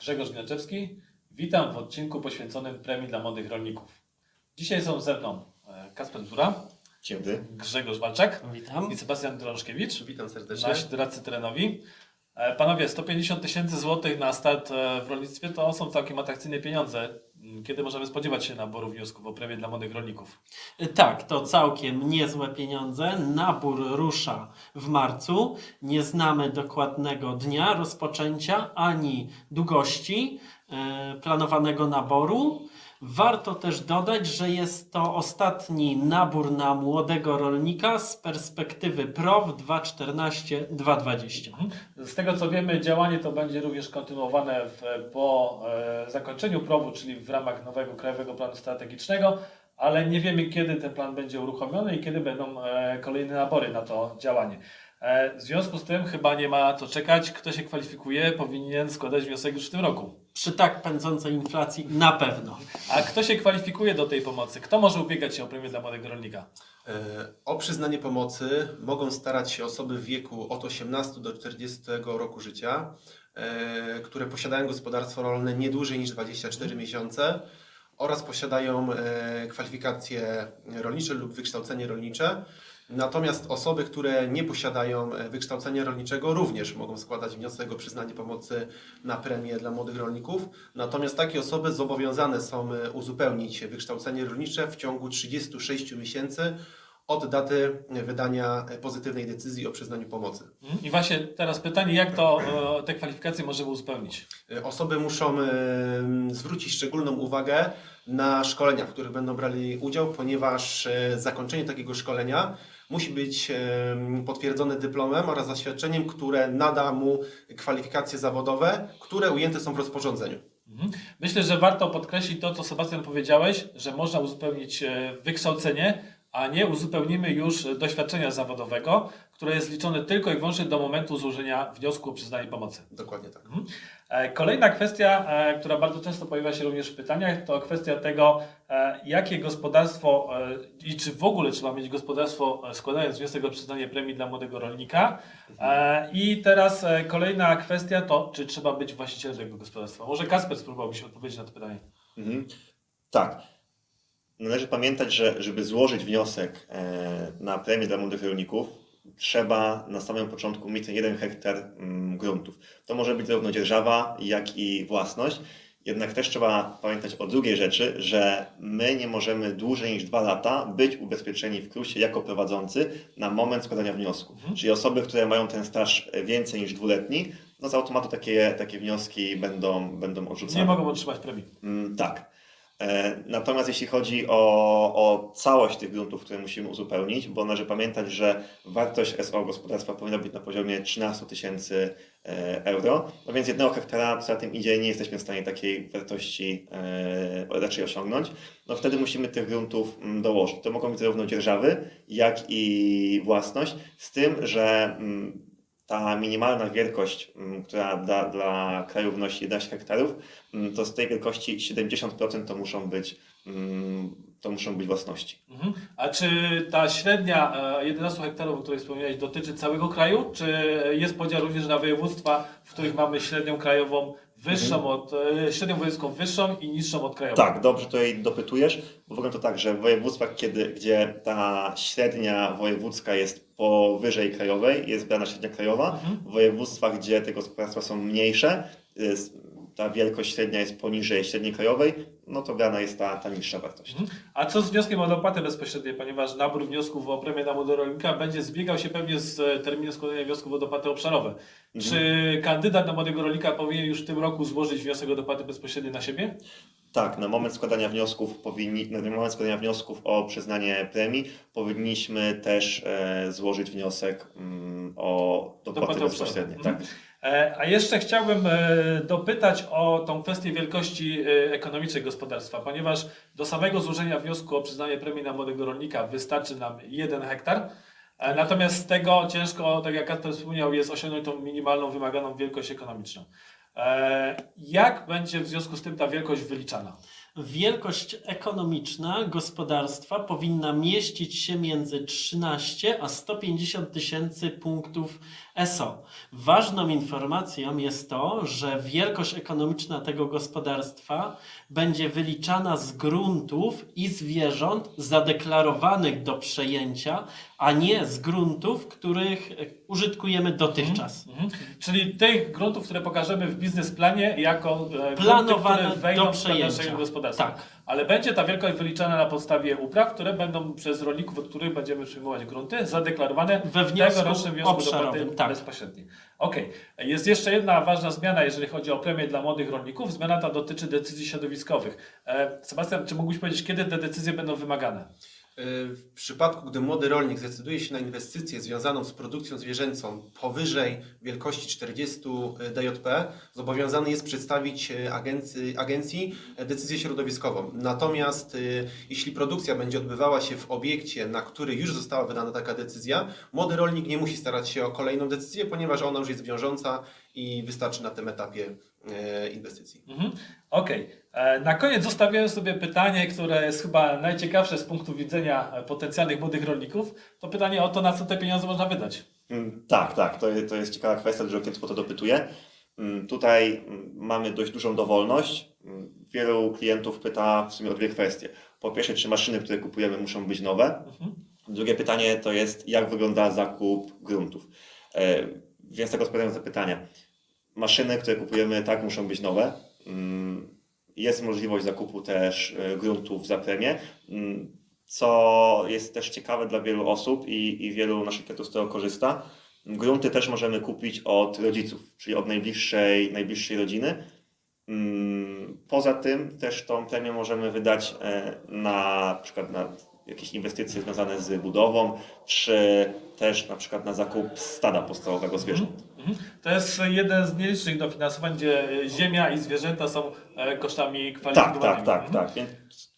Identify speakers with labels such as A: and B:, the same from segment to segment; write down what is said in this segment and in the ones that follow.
A: Grzegorz Gnaczewski. Witam w odcinku poświęconym premii dla młodych rolników. Dzisiaj są ze mną e, Kasper Bzura,
B: Dzień dobry.
A: Grzegorz Walczak
C: Witam.
A: i Sebastian Drążkiewicz,
B: Witam serdecznie.
A: nasi doradcy terenowi. E, Panowie, 150 tysięcy złotych na start e, w rolnictwie to są całkiem atrakcyjne pieniądze. Kiedy możemy spodziewać się naboru wniosków o premię dla młodych rolników?
C: Tak, to całkiem niezłe pieniądze. Nabór rusza w marcu. Nie znamy dokładnego dnia rozpoczęcia ani długości e, planowanego naboru. Warto też dodać, że jest to ostatni nabór na młodego rolnika z perspektywy PRO w 2014-2020.
A: Z tego co wiemy, działanie to będzie również kontynuowane w, po e, zakończeniu prowu, czyli w ramach nowego Krajowego Planu Strategicznego, ale nie wiemy kiedy ten plan będzie uruchomiony i kiedy będą e, kolejne nabory na to działanie. E, w związku z tym chyba nie ma co czekać. Kto się kwalifikuje, powinien składać wniosek już w tym roku.
C: Przy tak pędzącej inflacji na pewno.
A: A kto się kwalifikuje do tej pomocy? Kto może ubiegać się o premię dla młodego rolnika?
B: E, O przyznanie pomocy mogą starać się osoby w wieku od 18 do 40 roku życia, e, które posiadają gospodarstwo rolne nie dłużej niż 24 miesiące oraz posiadają kwalifikacje rolnicze lub wykształcenie rolnicze. Natomiast osoby, które nie posiadają e, wykształcenia rolniczego, również mogą składać wniosek o przyznanie pomocy na premię dla młodych rolników. Natomiast takie osoby zobowiązane są e, uzupełnić wykształcenie rolnicze w ciągu 36 miesięcy od daty wydania pozytywnej decyzji o przyznaniu pomocy.
A: I właśnie teraz pytanie, jak to e, te kwalifikacje możemy uzupełnić?
B: E, Osoby muszą e, zwrócić szczególną uwagę na szkolenia, w których będą brali udział, ponieważ zakończenie takiego szkolenia musi być potwierdzone dyplomem oraz zaświadczeniem, które nada mu kwalifikacje zawodowe, które ujęte są w rozporządzeniu.
A: Mhm. Myślę, że warto podkreślić to, co Sebastian powiedziałeś, że można uzupełnić wykształcenie, a nie uzupełnimy już e, doświadczenia zawodowego, które jest liczone tylko i wyłącznie do momentu złożenia wniosku o przyznanie pomocy.
B: Dokładnie tak.
A: E, Kolejna kwestia, e, która bardzo często pojawia się również w pytaniach, to kwestia tego, jakie gospodarstwo i czy w ogóle trzeba mieć gospodarstwo składając wniosek o przyznanie premii dla młodego rolnika. E, I teraz kolejna kwestia to, czy trzeba być właścicielem tego gospodarstwa. Może Kasper spróbowałby się odpowiedzieć na to pytanie.
D: Mhm. Tak. Należy pamiętać, że żeby złożyć wniosek e, na premię dla młodych rolników, trzeba na samym początku mieć ten jeden hektar mm, gruntów. To może być zarówno dzierżawa, jak i własność. Jednak też trzeba pamiętać o drugiej rzeczy, że my nie możemy dłużej niż dwa lata być ubezpieczeni w KRUS-ie jako prowadzący na moment składania wniosku.
A: Mhm.
D: Czyli osoby, które mają ten staż więcej niż dwuletni, no z automatu takie, takie wnioski będą, będą odrzucane.
A: Nie mogą otrzymać premii.
D: Mm, tak. E, Natomiast jeśli chodzi o, o całość tych gruntów, które musimy uzupełnić, bo należy pamiętać, że wartość SO gospodarstwa powinna być na poziomie 13 tysięcy e, euro, no więc jednego hektara, za tym idzie, nie jesteśmy w stanie takiej wartości e, raczej osiągnąć. No wtedy musimy tych gruntów mm, dołożyć. To mogą być zarówno dzierżawy, jak i własność, z tym, że mm, ta minimalna wielkość, mm, która dla, dla kraju wynosi 11 hektarów, mm, to z tej wielkości 70% to muszą być, mm, to muszą być własności.
A: Mhm. A czy ta średnia e, 11 hektarów, o której wspomniałeś, dotyczy całego kraju? Czy jest podział również na województwa, w których mamy średnią krajową wyższą od, e, średnią wojewódzką wyższą i niższą od krajową?
D: Tak, dobrze tutaj dopytujesz, bo wygląda to tak, że w województwach, kiedy, gdzie ta średnia wojewódzka jest powyżej krajowej, jest brana średnia krajowa,
A: Mhm.
D: w województwach, gdzie te gospodarstwa są mniejsze, jest, ta wielkość średnia jest poniżej średniej krajowej, no to brana jest ta, ta niższa wartość.
A: Mhm. A co z wnioskiem o dopłatę bezpośredniej, ponieważ nabór wniosków o premię dla młodego rolnika będzie zbiegał się pewnie z e, terminem składania wniosków o dopłaty obszarowe. Czy kandydat na młodego rolnika powinien już w tym roku złożyć wniosek o dopłaty bezpośredniej na siebie?
D: Tak, na moment składania wniosków powinni, na moment składania wniosków o przyznanie premii powinniśmy też e, złożyć wniosek mm, o dopłaty
A: Dopłaty
D: bezpośrednie.
A: obszarowe.
D: Tak.
A: E, A jeszcze chciałbym e, dopytać o tą kwestię wielkości e, ekonomicznej gospodarstwa, ponieważ do samego złożenia wniosku o przyznanie premii na młodego rolnika wystarczy nam jeden hektar. Natomiast z tego ciężko, tak jak Kasper wspomniał, jest osiągnąć tą minimalną wymaganą wielkość ekonomiczną. Jak będzie w związku z tym ta wielkość wyliczana?
C: Wielkość ekonomiczna gospodarstwa powinna mieścić się między 13 a 150 tysięcy punktów ESO. Ważną informacją jest to, że wielkość ekonomiczna tego gospodarstwa będzie wyliczana z gruntów i zwierząt zadeklarowanych do przejęcia, a nie z gruntów, których użytkujemy dotychczas.
A: Mhm. Czyli tych gruntów, które pokażemy w biznesplanie jako
C: Planowane
A: grunty, które wejdą
C: do przejęcia.
A: naszego gospodarstwa.
C: Tak.
A: Ale będzie ta wielkość wyliczana na podstawie upraw, które będą przez rolników, od których będziemy przyjmować grunty, zadeklarowane
C: We wniosku
A: tegorocznym wniosku dopłaty
C: tak.
A: bezpośredniej. Okej. Jest jeszcze jedna ważna zmiana, jeżeli chodzi o premię dla młodych rolników. Zmiana ta dotyczy decyzji środowiskowych. E, Sebastian, czy mógłbyś powiedzieć, kiedy te decyzje będą wymagane?
B: W przypadku, gdy młody rolnik zdecyduje się na inwestycję związaną z produkcją zwierzęcą powyżej wielkości 40 DJP, zobowiązany jest przedstawić e, agencji, agencji decyzję środowiskową. Natomiast e, jeśli produkcja będzie odbywała się w obiekcie, na który już została wydana taka decyzja, młody rolnik nie musi starać się o kolejną decyzję, ponieważ ona już jest wiążąca i wystarczy na tym etapie e, inwestycji.
A: Mhm. Okej. E, Na koniec zostawiłem sobie pytanie, które jest chyba najciekawsze z punktu widzenia e, potencjalnych młodych rolników. To pytanie o to, na co te pieniądze można wydać.
D: Mm, Tak, tak, to, to jest ciekawa kwestia, dużo klientów o to dopytuje. Mm, Tutaj mm, mamy dość dużą dowolność. Wielu klientów pyta w sumie o dwie kwestie. Po pierwsze, czy maszyny, które kupujemy, muszą być nowe?
A: Mhm.
D: Drugie pytanie to jest, jak wygląda zakup gruntów. E, Więc tak odpowiadając na pytania. Maszyny, które kupujemy, tak, muszą być nowe. Mm, Jest możliwość zakupu też e, gruntów za premię, mm, co jest też ciekawe dla wielu osób i, i wielu naszych klientów z tego korzysta. Grunty też możemy kupić od rodziców, czyli od najbliższej, najbliższej rodziny. Mm, Poza tym też tą premię możemy wydać e, na przykład na jakieś inwestycje związane z budową, czy też na przykład na zakup stada podstawowego zwierząt.
A: Mhm. To jest jeden z mniejszych dofinansowań, gdzie ziemia i zwierzęta są e, kosztami
D: Tak,
A: kwalifikowanymi.
D: tak, tak,
A: Mhm.
D: tak. Więc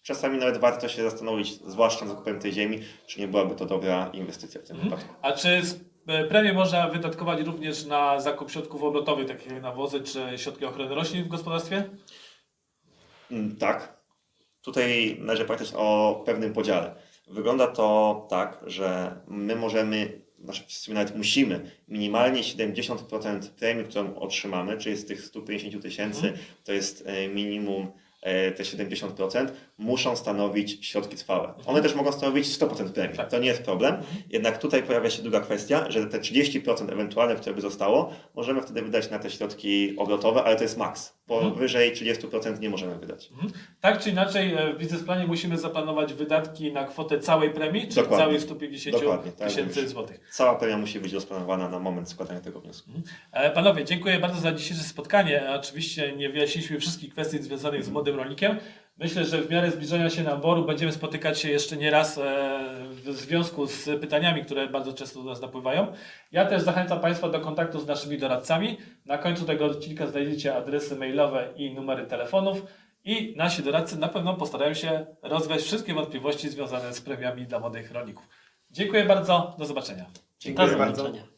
D: czasami nawet warto się zastanowić, zwłaszcza nad zakupem tej ziemi, czy nie byłaby to dobra inwestycja w tym
A: Mhm.
D: wypadku.
A: A czy e, premię można wydatkować również na zakup środków obrotowych, takich jak nawozy czy środki ochrony roślin w gospodarstwie?
D: Mm, Tak. Tutaj należy pamiętać o pewnym podziale. Wygląda to tak, że my możemy, znaczy w sumie nawet musimy, minimalnie 70% premii, którą otrzymamy, czyli z tych 150 tysięcy, to jest e, minimum e, te 70%, muszą stanowić środki trwałe. One też mogą stanowić 100% premii.
A: Tak.
D: To nie jest problem. Jednak tutaj pojawia się druga kwestia, że te 30% ewentualne, które by zostało, możemy wtedy wydać na te środki obrotowe, ale to jest maks. Powyżej 30% nie możemy wydać.
A: Tak czy inaczej, e, w biznesplanie musimy zaplanować wydatki na kwotę całej premii, czyli
D: Dokładnie.
A: całych 150
D: Dokładnie, tak
A: tysięcy złotych.
D: Cała premia musi być rozplanowana na moment składania tego wniosku.
A: E, Panowie, dziękuję bardzo za dzisiejsze spotkanie. Oczywiście nie wyjaśniliśmy wszystkich kwestii związanych z młodym rolnikiem. Myślę, że w miarę zbliżania się naboru będziemy spotykać się jeszcze nie raz e, w związku z pytaniami, które bardzo często do nas napływają. Ja też zachęcam Państwa do kontaktu z naszymi doradcami. Na końcu tego odcinka znajdziecie adresy mailowe i numery telefonów. I nasi doradcy na pewno postarają się rozwiać wszystkie wątpliwości związane z premiami dla młodych rolników. Dziękuję bardzo, do zobaczenia.
B: Dziękuję
C: Do
B: bardzo.
C: zobaczenia.